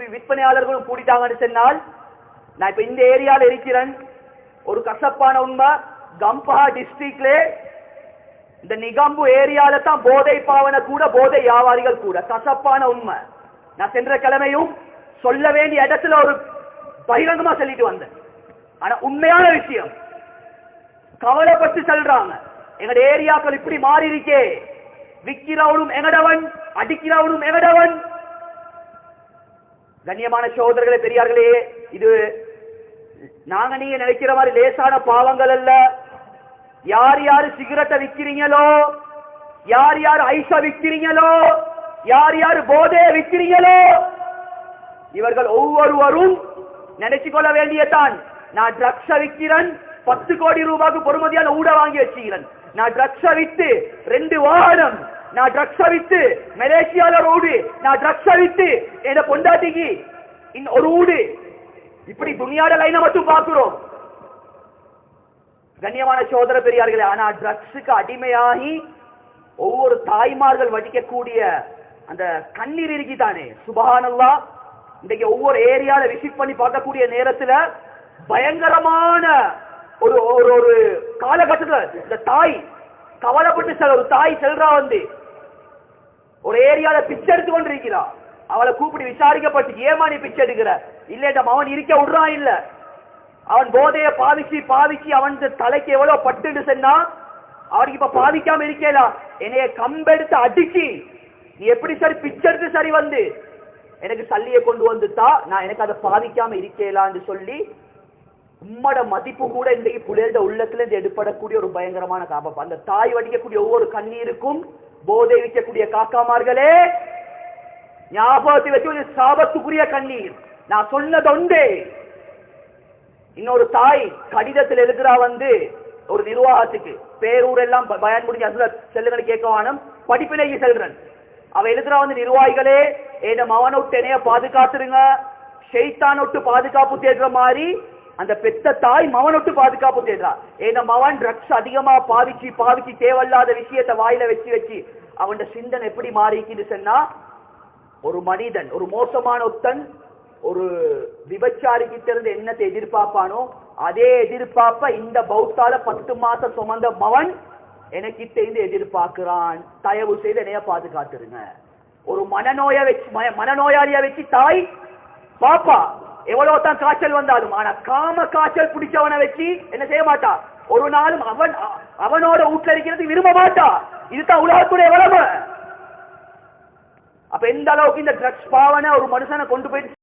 விற்பனையாளர்களும் கூடிட்டாங்கன்னு சொன்னால் நான் இப்ப இந்த ஏரியால இருக்கிறேன். ஒரு கசப்பான உண்மை கம்பா டிஸ்ட்ரிக்ட்ல இந்த நிகம்பு ஏரியால தான் போதை பாவன கூட போதை வியாபாரிகள் கூட. கசப்பான உண்மை. நான் சென்ற கிழமையும் சொல்ல வேண்டிய இடத்துல ஒரு பகிரங்கமா சொல்லிட்டு வந்தேன். ஆனா உண்மையான விஷயம் கவலைப்பட்டு சொல்றாங்க. எங்கட ஏரியாக்கள் இப்படி மாறி இருக்கே விக்கிறவனும் எங்கடவன் அடிக்கிறவனும் எங்கடவன் கண்ணியமான சகோதரர்களே பெரியார்களே இது நாங்க நீங்க நினைக்கிற மாதிரி லேசான பாவங்கள் அல்ல. யார் யாரு சிகரெட்டை விற்கிறீங்களோ யார் யார் ஐசா விற்கிறீங்களோ யார் யார் போதைய விக்கிறீங்களோ இவர்கள் ஒவ்வொருவரும் நினைச்சு கொள்ள வேண்டியதான் நான் ட்ரக்ஸ விக்கிறேன் பத்து கோடி ரூபாய்க்கு பொறுமதியான ஊட வாங்கி வச்சுக்கிறேன். நான் ட்ரக்ஸ வித்து ரெண்டு வாகனம் நான் ட்ரக்ஸை வித்து மலேசியால ரோடு நான் ட்ரக்ஸை வித்து என்ன பொண்டாட்டிக்கு இன்னும் ஒரு ஊடு. இப்படி துணியாட லைனை மட்டும் பார்க்கிறோம். கண்ணியமான சோதர பெரியார்களே ஆனா ட்ரக்ஸுக்கு அடிமையாகி ஒவ்வொரு தாய்மார்கள் வடிக்கக்கூடிய அந்த கண்ணீர் இருக்குதானே சுபகானல்லா இன்றைக்கு ஒவ்வொரு ஏரியால விசிட் பண்ணி பார்க்கக்கூடிய நேரத்துல பயங்கரமான ஒரு ஒரு ஒரு காலகட்டத்தில் இந்த தாய் கவலைப்பட்டு செல் ஒரு தாய் செல்றா வந்து. ஒரு ஏரியால பிச்சை எடுத்து கொண்டு இருக்கிறா அவளை கூப்பிட்டு விசாரிக்கப்பட்டு ஏமா நீ பிச்சை எடுக்கிற? இல்ல இந்த இருக்க விடுறான் இல்ல. அவன் போதைய பாவிச்சு பாவிச்சு அவன் தலைக்கு எவ்வளவு பட்டுன்னு சொன்னா அவருக்கு இப்ப பாவிக்காம இருக்கேலா என்னைய கம்பெடுத்து அடிச்சு நீ எப்படி சரி பிச்சை எடுத்து சரி வந்து? எனக்கு சல்லியை கொண்டு வந்துட்டா நான் எனக்கு அதை பாதிக்காம இருக்கேலான்னு சொல்லி உம்மட மதிப்பு கூட இன்றைக்கு புலியோட உள்ளத்துல இருந்து எடுப்படக்கூடிய ஒரு பயங்கரமான காபம். அந்த தாய் வடிக்கக்கூடிய ஒவ்வொரு கண்ணீருக்கும் போதை வைக்கக்கூடிய காக்காமார்களே ஞாபகத்தை வச்சு ஒரு சாபத்துக்குரிய கண்ணீர். நான் சொன்னது உண்டு. இன்னொரு தாய் கடிதத்தில் எழுதுறா வந்து ஒரு நிர்வாகத்துக்கு பேரூர் எல்லாம் ப- பயன் முடிஞ்ச அதுல செல்லுங்களை கேட்கவானும் படிப்பிலேயே செல்றன் அவ எழுதுறா வந்து நிர்வாகிகளே என்ன மவனொட்டு என்னைய பாதுகாத்துருங்க. ஷெய்தான் பாதுகாப்பு தேடுற மாதிரி அந்த பெத்த தாய் மவன் பாதுகாப்பு தேடுறா. ஏன்னா மவன் ட்ரக்ஸ் அதிகமா பாவிச்சு பாவிச்சு தேவையில்லாத விஷயத்தை வாயில வச்சு வச்சு அவன் சிந்தனை எப்படி மாறிக்குன்னு சொன்னா ஒரு மனிதன் ஒரு மோசமான ஒத்தன் ஒரு விபச்சாரி இருந்து என்னத்தை எதிர்பார்ப்பானோ அதே எதிர்பார்ப்ப இந்த பௌத்தால பத்து மாசம் சுமந்த மவன் எனக்கிட்ட இருந்து எதிர்பார்க்கிறான். தயவு செய்து என்னைய பாதுகாத்துருங்க. ஒரு மனநோய வச்சு மனநோயாளிய வச்சு தாய் பாப்பா எவ்வளவு தான் காய்ச்சல் வந்தாலும் ஆனா காம காய்ச்சல் பிடிச்சவனை வச்சு என்ன செய்ய மாட்டா? ஒரு நாளும் அவன் அவனோட வீட்டுல இருக்கிறது விரும்ப மாட்டா. இதுதான் உலகத்துடைய வளமை அப்ப எந்த அளவுக்கு இந்த ட்ரக்ஸ் பாவனை ஒரு மனுஷனை கொண்டு போயிட்டு